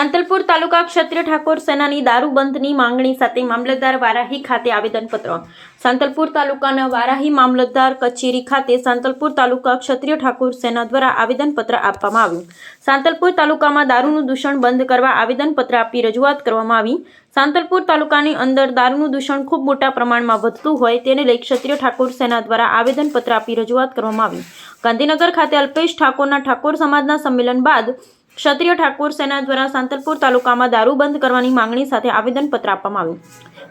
સાંતલપુર તાલુકા ક્ષત્રિય ઠાકોર સેનાની દારૂબંધની માંગણી સાથે મામલતદાર વારાહી ખાતે આવેદનપત્ર. સાંતલપુર તાલુકાના વારાહી મામલતદાર કચેરી ખાતે સાંતલપુર તાલુકા ક્ષત્રિય ઠાકોર સેના દ્વારા આવેદનપત્ર આપવામાં આવ્યું. સાંતલપુર તાલુકામાં દારૂનું દૂષણ બંધ કરવા આવેદનપત્ર આપી રજૂઆત કરવામાં આવી. સાંતલપુર તાલુકાની અંદર દારૂનું દૂષણ ખૂબ મોટા પ્રમાણમાં વધતું હોય તેને લઈ ક્ષત્રિય ઠાકોર સેના દ્વારા આવેદનપત્ર આપી રજૂઆત કરવામાં આવી. ગાંધીનગર ખાતે અલ્પેશ ઠાકોરના ઠાકોર સમાજના સંમેલન બાદ ક્ષત્રિય ઠાકોર સેના દ્વારા સાંતલપુર તાલુકામાં દારૂ બંધ કરવાની માંગણી સાથે આવેદનપત્ર આપવામાં આવ્યું.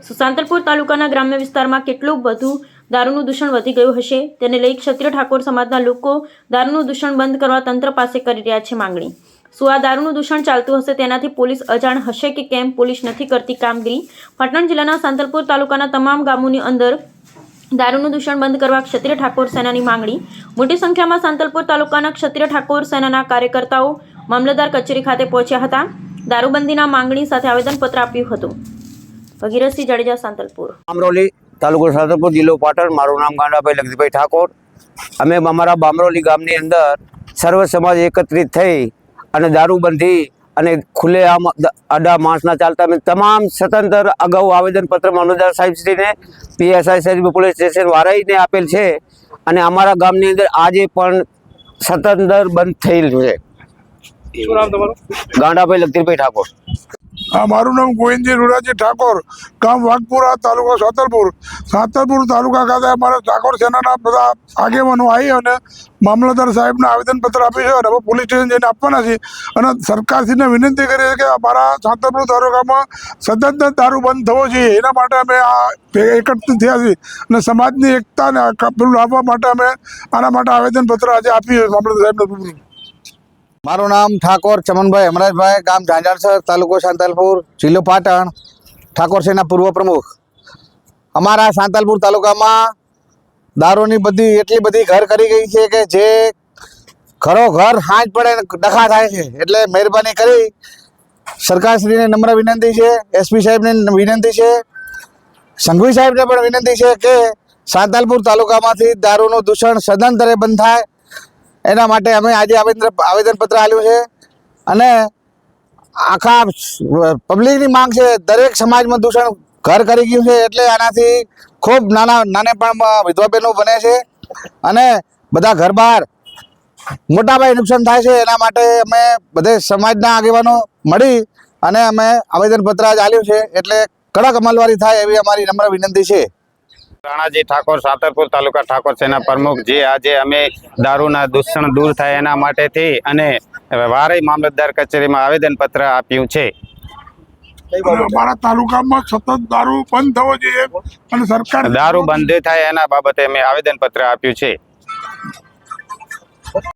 સો, સાંતલપુર તાલુકાના ગ્રામ્ય વિસ્તારમાં કેટલું બધું દારૂનું દૂષણ વધી ગયું હશે તેને લઈ ક્ષત્રિય ઠાકોર સમાજના લોકો દારૂનું દૂષણ બંધ કરવા તંત્ર પાસે કરી રહ્યા છે માંગણી. શું આ દારૂનું દૂષણ ચાલતું હશે તેનાથી પોલીસ અજાણ હશે કે કેમ પોલીસ નથી કરતી કામગીરી? પાટણ જિલ્લાના સાંતલપુર તાલુકાના તમામ ગામોની અંદર દારૂનું દૂષણ બંધ કરવા ક્ષત્રિય ઠાકોર સેનાની માંગણી. મોટી સંખ્યામાં સાંતલપુર તાલુકાના ક્ષત્રિય ઠાકોર સેનાના કાર્યકર્તાઓ મામલતદાર કચેરી ખાતે પહોંચ્યા હતા. દારૂબંધીના માંગણી સાથે આવેદનપત્ર આપ્યું હતું. ભગીરથસિંહ જાડેજા, સાંતલપુર. બામરોલી તાલુકો સાંતલપુર જિલ્લો પાટણ. મારું નામ ગાંડાભાઈ લગજીભાઈ ઠાકોર. અમે અમારા બામરોલી ગામની અંદર સર્વ સમાજ એકત્રિત થઈ અને દારૂબંધી અને ખુલ્લે આમ અડા માણસના ચાલતા અમે તમામ સ્વતંત્ર અગાઉ આવેદનપત્ર મામલતદાર સાહેબશ્રીને, પીએસઆઈ સાહેબ, પોલીસ સ્ટેશન વારાઈને આપેલ છે. અને અમારા ગામની અંદર આજે પણ સતંદર બંધ થયેલ છે. શું નામ તમારું? ગાંડાભાઈ લગજીભાઈ ઠાકોર. હા મારું નામ ગોવિંદજી રૂડાજી ઠાકોર. ગામ વાઘપુરા તાલુકો સાતલપુર. સાતલપુર તાલુકા ખાતે અમારા ઠાકોર સેનાના બધા આગેવાનો આવી અને મામલતદાર સાહેબને આવેદનપત્ર આપ્યું છે અને હવે પોલીસ સ્ટેશન જઈને આપવાના છે અને સરકારશ્રીને વિનંતી કરી છે કે અમારા સાતલપુર તાલુકામાં સતત દારૂ બંધ થવો જોઈએ. એના માટે અમે આ એકત્રિત થયા છીએ. અને સમાજની એકતાને પેલું લાવવા માટે અમે આના માટે આવેદનપત્ર આજે આપ્યું છે મામલતદાર સાહેબને રૂબરૂ. મારું નામ ઠાકોર ચમનભાઈ અમરાજભાઈ, ગામ ઝાંઝાળસર તાલુકો સાંતાલપુર, જિલ્લો પાટણ. ઠાકોર સેના પૂર્વ પ્રમુખ. અમારા સાંતાલપુર તાલુકામાં દારૂની બધી એટલી બધી ઘર કરી ગઈ છે કે જે ઘરો ઘર હાંજ પડે ડખા થાય છે. એટલે મહેરબાની કરી સરકારશ્રીને નમ્ર વિનંતી છે એસપી સાહેબને વિનંતી છે, સંઘવી સાહેબને પણ વિનંતી છે કે સાંતાલપુર તાલુકામાંથી દારૂનું દૂષણ સદંતરે બંધ થાય. એના માટે અમે આજે આવેદન આવેદનપત્ર આપ્યું છે. અને આખા પબ્લિકની માંગ છે. દરેક સમાજમાં દૂષણ ઘર કરી ગયું છે એટલે આનાથી ખૂબ નાના, નાને પણ વિધવા બહેનો બને છે. અને બધા ઘર બહાર મોટા પાયે નુકસાન થાય છે. એના માટે અમે બધે સમાજના આગેવાનો મળી અને અમે આવેદનપત્ર આજ આપ્યું છે. એટલે કડક અમલવારી થાય એવી અમારી નમ્ર વિનંતી છે. રાણાજી ઠાકોર સાતરપુર તાલુકા ઠાકોર સેના પ્રમુખ જે આજે અમે દારૂના દૂષણ દૂર થાય એના માટેથી અને વારે મામલતદાર કચેરીમાં આવેદનપત્ર આપ્યું છે. અમારા તાલુકામાં સતત દારૂ બંધ થવો જોઈએ અને સરકાર દારૂ બંધ થાય એના બાબતે અમે આવેદનપત્ર આપ્યું છે.